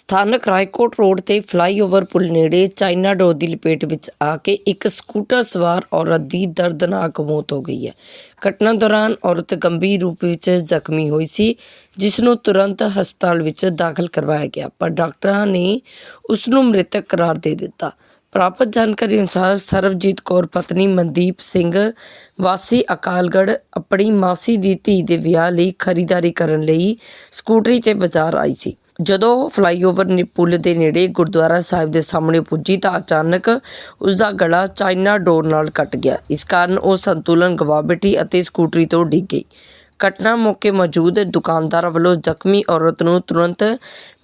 ਸਥਾਨਕ ਰਾਏਕੋਟ ਰੋਡ ਤੇ ਫਲਾਈਓਵਰ ਪੁਲ ਨੇੜੇ ਚਾਈਨਾ ਡੋਰ ਦੀ ਲਪੇਟ ਵਿੱਚ ਆ ਕੇ ਇੱਕ ਸਕੂਟਰ ਸਵਾਰ ਔਰਤ ਦੀ ਦਰਦਨਾਕ ਮੌਤ ਹੋ ਗਈ ਹੈ। ਘਟਨਾ ਦੌਰਾਨ ਔਰਤ ਗੰਭੀਰ ਰੂਪ ਵਿੱਚ ਜ਼ਖਮੀ ਹੋਈ ਸੀ, ਜਿਸ ਨੂੰ ਤੁਰੰਤ ਹਸਪਤਾਲ ਵਿੱਚ ਦਾਖਲ ਕਰਵਾਇਆ ਗਿਆ, ਪਰ ਡਾਕਟਰਾਂ ਨੇ ਉਸ ਨੂੰ ਮ੍ਰਿਤਕ ਕਰਾਰ ਦੇ ਦਿੱਤਾ। ਪ੍ਰਾਪਤ ਜਾਣਕਾਰੀ ਅਨੁਸਾਰ ਸਰਬਜੀਤ ਕੌਰ, ਪਤਨੀ ਮਨਦੀਪ ਸਿੰਘ, ਵਾਸੀ ਅਕਾਲਗੜ੍ਹ ਆਪਣੀ ਮਾਸੀ ਦੀ ਧੀ ਦੇ ਵਿਆਹ ਲਈ ਖਰੀਦਦਾਰੀ ਕਰਨ ਲਈ ਸਕੂਟਰੀ ਤੇ ਬਾਜ਼ਾਰ ਆਈ ਸੀ। ਜਦੋਂ ਫਲਾਈਓਵਰ ਨੇ ਪੁਲ ਦੇ ਨੇੜੇ ਗੁਰਦੁਆਰਾ ਸਾਹਿਬ ਦੇ ਸਾਹਮਣੇ ਪੁੱਜੀ ਤਾਂ ਅਚਾਨਕ ਉਸ ਦਾ ਗਲਾ ਚਾਈਨਾ ਡੋਰ ਨਾਲ ਕੱਟ ਗਿਆ। ਇਸ ਕਾਰਨ ਉਹ ਸੰਤੁਲਨ ਗਵਾ ਬੈਠੀ ਅਤੇ ਸਕੂਟਰੀ ਤੋਂ ਡਿੱਗ ਗਈ। ਘਟਨਾ ਮੌਕੇ ਮੌਜੂਦ ਦੁਕਾਨਦਾਰਾਂ ਵੱਲੋਂ ਜ਼ਖਮੀ ਔਰਤ ਨੂੰ ਤੁਰੰਤ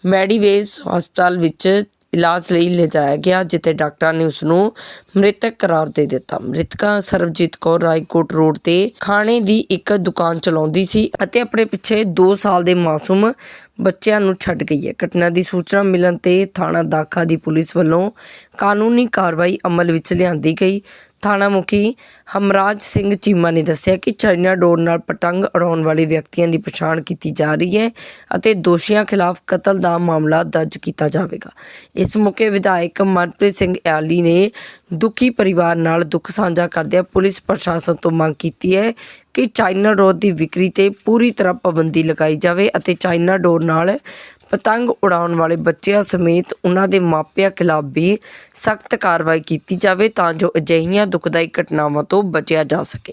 ਮੈਡੀਵੇਜ਼ ਹਸਪਤਾਲ ਵਿੱਚ ਇਲਾਜ ਲਈ ਲਿਜਾਇਆ ਗਿਆ, ਜਿੱਥੇ ਡਾਕਟਰਾਂ ਨੇ ਉਸ ਨੂੰ ਮ੍ਰਿਤਕ ਕਰਾਰ ਦੇ ਦਿੱਤਾ। ਮ੍ਰਿਤਕਾ ਸਰਬਜੀਤ ਕੌਰ ਰਾਏਕੋਟ ਰੋਡ ਤੇ ਖਾਣੇ ਦੀ ਇੱਕ ਦੁਕਾਨ ਚਲਾਉਂਦੀ ਸੀ ਅਤੇ ਆਪਣੇ ਪਿੱਛੇ 2 ਸਾਲ ਦੇ ਮਾਸੂਮ ਬੱਚਿਆਂ ਨੂੰ ਛੱਡ ਗਈ ਹੈ। ਘਟਨਾ ਦੀ ਸੂਚਨਾ ਮਿਲਣ ਤੇ ਥਾਣਾ ਦਾਖਾ ਦੀ ਪੁਲਿਸ ਵੱਲੋਂ ਕਾਨੂੰਨੀ ਕਾਰਵਾਈ ਅਮਲ ਵਿੱਚ ਲਿਆਂਦੀ ਗਈ। ਥਾਣਾ ਮੁਖੀ ਹਮਰਾਜ ਸਿੰਘ ਚੀਮਾ ਨੇ ਦੱਸਿਆ ਕਿ ਚਾਈਨਾ ਡੋਰ ਨਾਲ ਪਤੰਗ ਉਡਾਉਣ ਵਾਲੇ ਵਿਅਕਤੀਆਂ ਦੀ ਪਛਾਣ ਕੀਤੀ ਜਾ ਰਹੀ ਹੈ ਅਤੇ ਦੋਸ਼ੀਆਂ ਖਿਲਾਫ ਕਤਲ ਦਾ ਮਾਮਲਾ ਦਰਜ ਕੀਤਾ ਜਾਵੇਗਾ। ਇਸ ਮੌਕੇ ਵਿਧਾਇਕ ਮਨਪ੍ਰੀਤ ਸਿੰਘ ਆਲੀ ਨੇ ਦੁਖੀ ਪਰਿਵਾਰ ਨਾਲ ਦੁੱਖ ਸਾਂਝਾ ਕਰਦਿਆਂ ਪੁਲਿਸ ਪ੍ਰਸ਼ਾਸਨ ਤੋਂ ਮੰਗ ਕੀਤੀ ਹੈ ਕਿ ਚਾਈਨਾ ਡੋਰ ਦੀ ਵਿਕਰੀ ਤੇ ਪੂਰੀ ਤਰ੍ਹਾਂ ਪਾਬੰਦੀ ਲਗਾਈ ਜਾਵੇ ਅਤੇ ਚਾਈਨਾ ਡੋਰ ਨਾਲ ਪਤੰਗ ਉਡਾਉਣ ਵਾਲੇ ਬੱਚਿਆਂ ਸਮੇਤ ਉਹਨਾਂ ਦੇ ਮਾਪਿਆਂ ਖਿਲਾਫ ਵੀ ਸਖਤ ਕਾਰਵਾਈ ਕੀਤੀ ਜਾਵੇ ਤਾਂ ਜੋ ਅਜਿਹੀਆਂ ਦੁਖਦਾਈ ਘਟਨਾਵਾਂ ਤੋਂ ਬਚਿਆ ਜਾ ਸਕੇ।